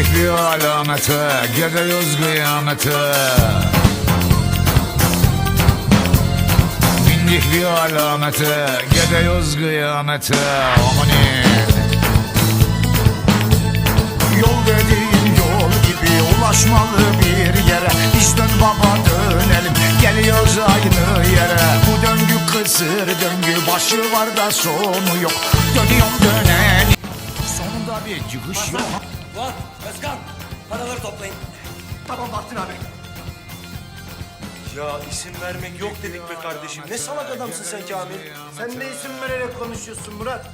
bir alamete Gidiyoruz kıyamete. Bindik bir alamete Gidiyoruz kıyamete. Amanin Yol dediğin yol gibi ulaşmalı bir yere. Biz dön baba dönelim geliyoruz aynı yere. Bu döngü kısır döngü başı var da sonu yok. Dönüyorum dönelim Sonunda bir çıkış yok Fuat, Özkan, paraları toplayın. Tamam Bahattin abi Ya isim vermek yok dedik be kardeşim. Ne salak adamsın sen Kamil. Sen de isim vererek konuşuyorsun Murat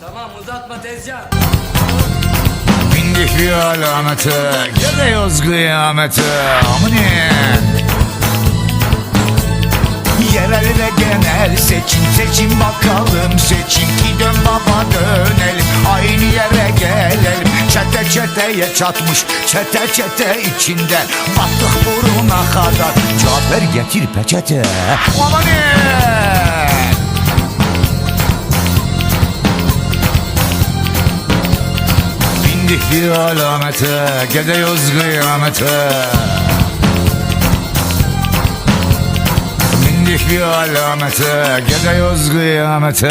Tamam uzatma tezcan. Bindik bir alamete Gidiyoruz kıyamete Amanin Yerel ve genel seçim seçim bakalım çeteye çatmış çete çete içinde. Battık buruna kadar Cafer getir peçete. Amanin Bindik bir alamete Gidiyoruz kıyamete Bindik bir alamete Gidiyoruz kıyamete